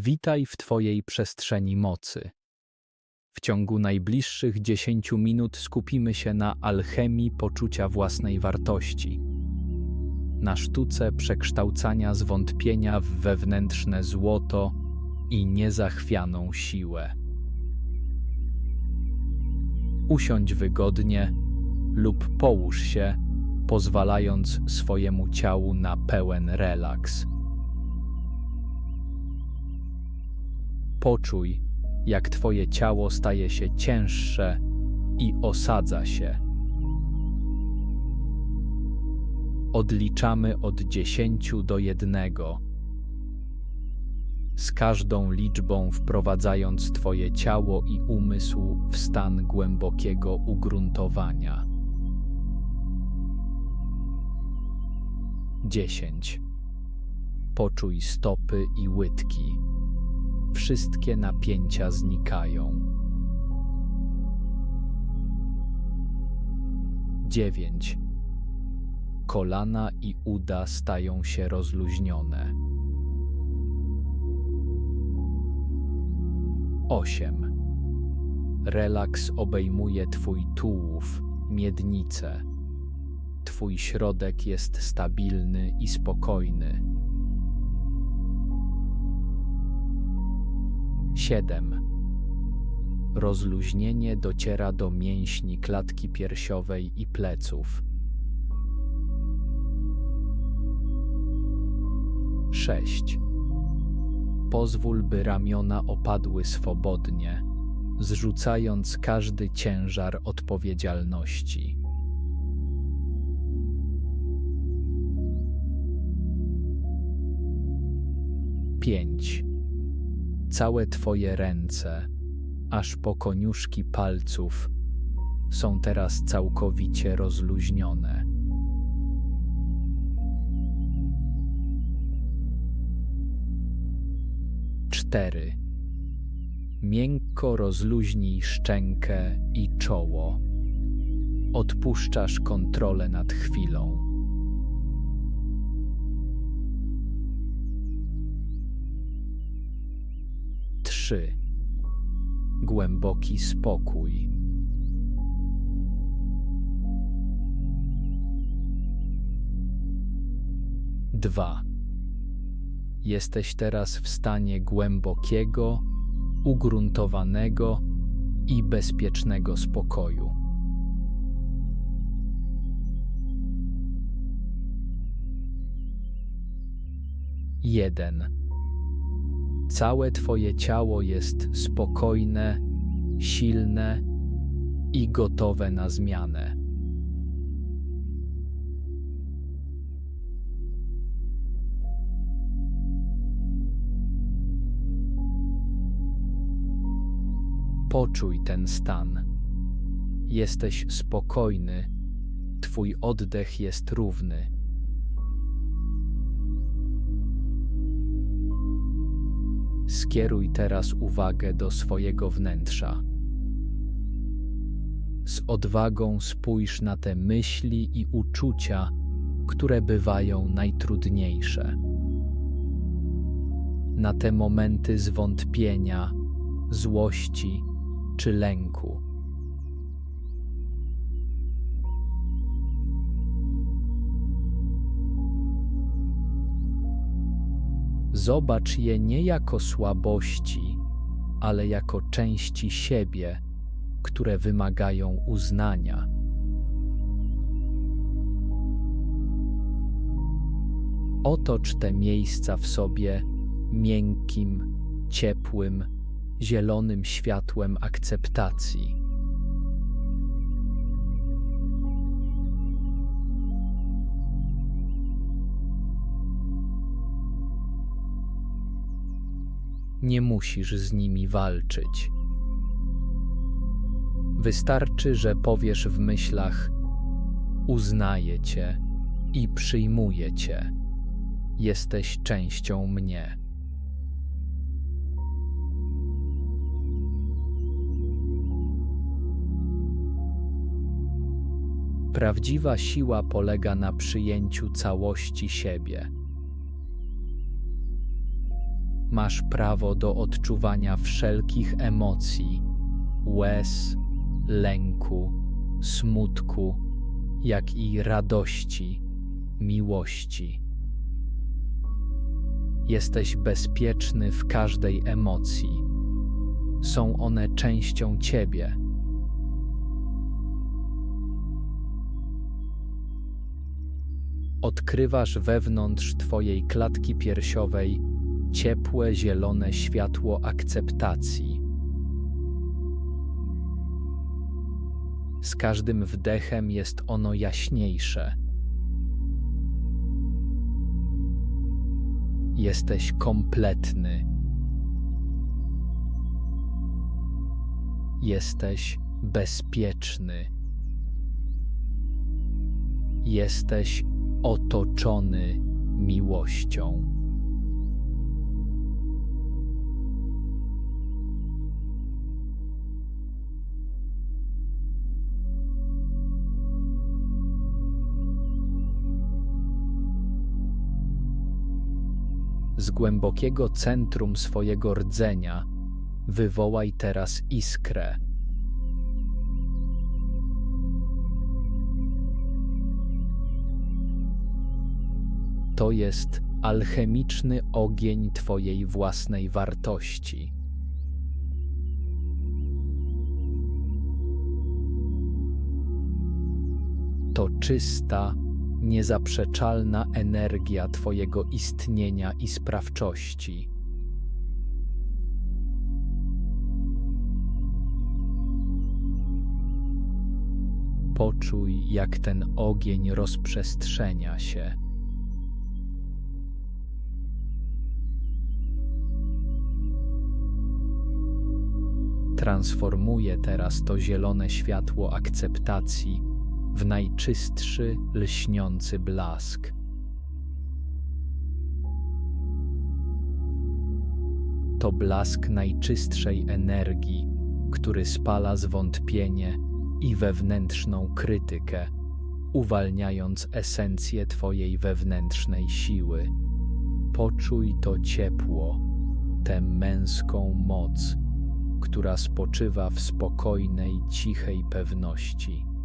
Witaj w Twojej przestrzeni mocy. W ciągu najbliższych 10 minut skupimy się na alchemii poczucia własnej wartości, na sztuce przekształcania zwątpienia w wewnętrzne złoto i niezachwianą siłę. Usiądź wygodnie lub połóż się, pozwalając swojemu ciału na pełen relaks. Poczuj, jak Twoje ciało staje się cięższe i osadza się. Odliczamy od 10 do 1. Z każdą liczbą wprowadzając Twoje ciało i umysł w stan głębokiego ugruntowania. 10. Poczuj stopy i łydki wszystkie napięcia znikają. 9. Kolana i uda stają się rozluźnione. 8. Relaks obejmuje Twój tułów, miednicę. Twój środek jest stabilny i spokojny. 7. Rozluźnienie dociera do mięśni klatki piersiowej i pleców. 6. Pozwól, by ramiona opadły swobodnie, zrzucając każdy ciężar odpowiedzialności. Pięć Całe Twoje ręce, aż po koniuszki palców, są teraz całkowicie rozluźnione. Cztery. Miękko rozluźnij szczękę i czoło. Odpuszczasz kontrolę nad chwilą. 3. Głęboki spokój. Dwa. Jesteś teraz w stanie głębokiego, ugruntowanego i bezpiecznego spokoju. Jeden Całe Twoje ciało jest spokojne, silne i gotowe na zmianę. Poczuj ten stan. Jesteś spokojny, Twój oddech jest równy. Skieruj teraz uwagę do swojego wnętrza. Z odwagą spójrz na te myśli i uczucia, które bywają najtrudniejsze. Na te momenty zwątpienia, złości czy lęku. Zobacz je nie jako słabości, ale jako części siebie, które wymagają uznania. Otocz te miejsca w sobie miękkim, ciepłym, zielonym światłem akceptacji. Nie musisz z nimi walczyć. Wystarczy, że powiesz w myślach: Uznaję Cię i przyjmuję Cię. Jesteś częścią mnie. Prawdziwa siła polega na przyjęciu całości siebie masz prawo do odczuwania wszelkich emocji łez, lęku, smutku, jak i radości, miłości. Jesteś bezpieczny w każdej emocji. Są one częścią ciebie. Odkrywasz wewnątrz twojej klatki piersiowej ciepłe, zielone światło akceptacji. Z każdym wdechem jest ono jaśniejsze. Jesteś kompletny. Jesteś bezpieczny. Jesteś otoczony miłością. Z głębokiego centrum swojego rdzenia wywołaj teraz iskrę. To jest alchemiczny ogień Twojej własnej wartości. To czysta, niezaprzeczalna energia Twojego istnienia i sprawczości. Poczuj, jak ten ogień rozprzestrzenia się. Transformuje teraz to zielone światło akceptacji w najczystszy, lśniący blask. To blask najczystszej energii, który spala zwątpienie i wewnętrzną krytykę, uwalniając esencję Twojej wewnętrznej siły. Poczuj to ciepło, tę męską moc, która spoczywa w spokojnej, cichej pewności.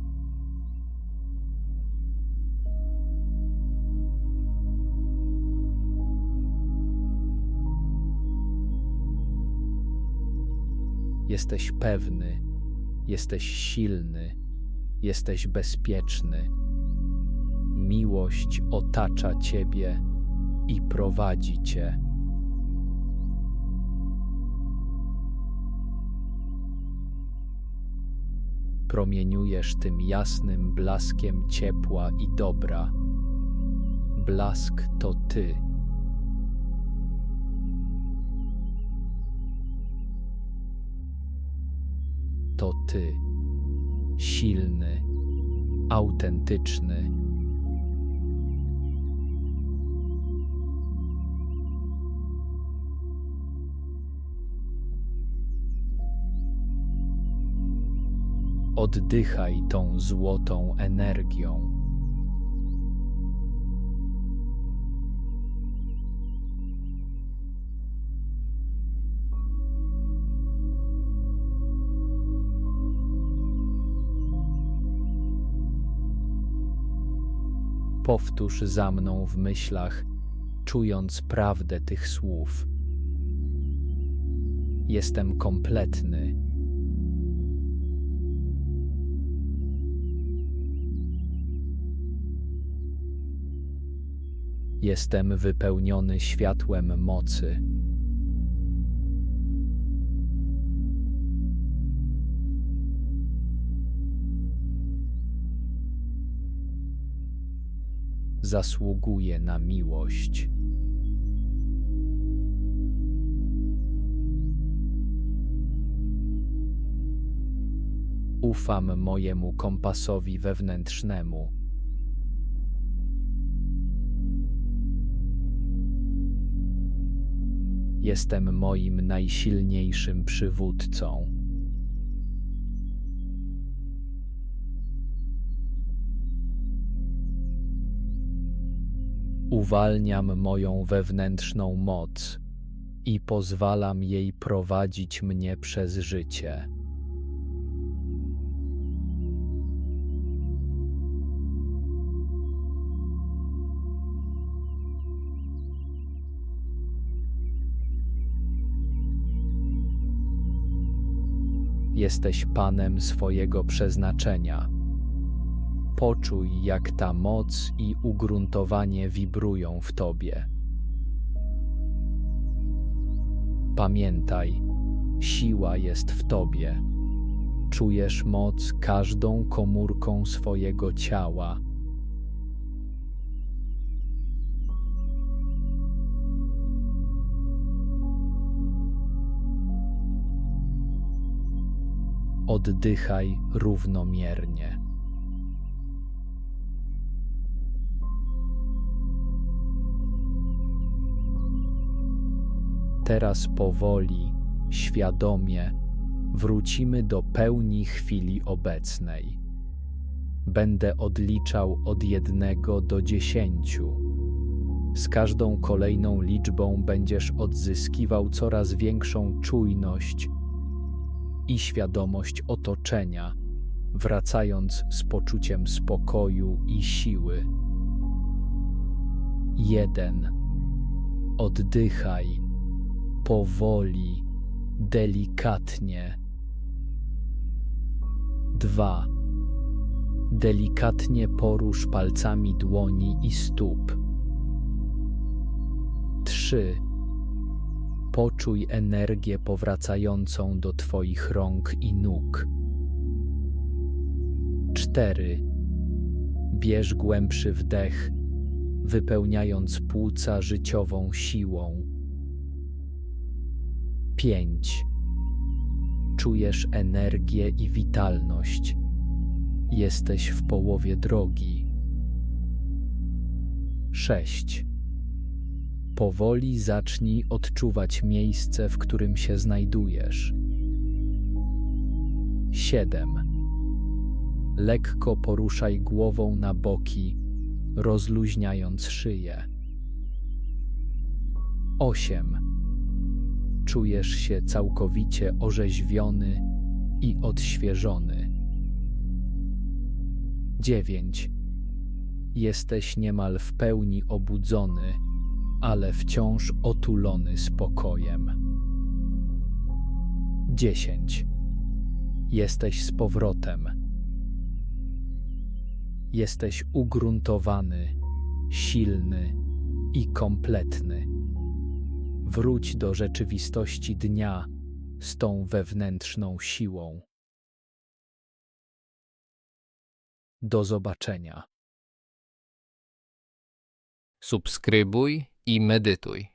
Jesteś pewny, jesteś silny, jesteś bezpieczny. Miłość otacza Ciebie i prowadzi Cię. Promieniujesz tym jasnym blaskiem ciepła i dobra. Blask to Ty. To Ty, silny, autentyczny. Oddychaj tą złotą energią. Powtórz za mną w myślach, czując prawdę tych słów. Jestem kompletny. Jestem wypełniony światłem mocy. Zasługuje na miłość. Ufam mojemu kompasowi wewnętrznemu. Jestem moim najsilniejszym przywódcą. Uwalniam moją wewnętrzną moc. i pozwalam jej prowadzić mnie przez życie. Jesteś panem swojego przeznaczenia. Poczuj, jak ta moc i ugruntowanie wibrują w tobie. Pamiętaj, siła jest w tobie. Czujesz moc każdą komórką swojego ciała. Oddychaj równomiernie. Teraz powoli, świadomie wrócimy do pełni chwili obecnej. Będę odliczał od jednego do dziesięciu. Z każdą kolejną liczbą będziesz odzyskiwał coraz większą czujność i świadomość otoczenia, wracając z poczuciem spokoju i siły. Jeden. Oddychaj powoli, delikatnie. Dwa. Delikatnie porusz palcami dłoni i stóp. Trzy. Poczuj energię powracającą do Twoich rąk i nóg. Cztery. Bierz głębszy wdech, wypełniając płuca życiową siłą. Pięć. Czujesz energię i witalność. Jesteś w połowie drogi. Sześć. Powoli zacznij odczuwać miejsce, w którym się znajdujesz. Siedem. Lekko poruszaj głową na boki, rozluźniając szyję. Osiem. Czujesz się całkowicie orzeźwiony i odświeżony. Dziewięć. Jesteś niemal w pełni obudzony, ale wciąż otulony spokojem. Dziesięć. Jesteś z powrotem. Jesteś ugruntowany, silny i kompletny. Wróć do rzeczywistości dnia z tą wewnętrzną siłą. Do zobaczenia. Subskrybuj i medytuj.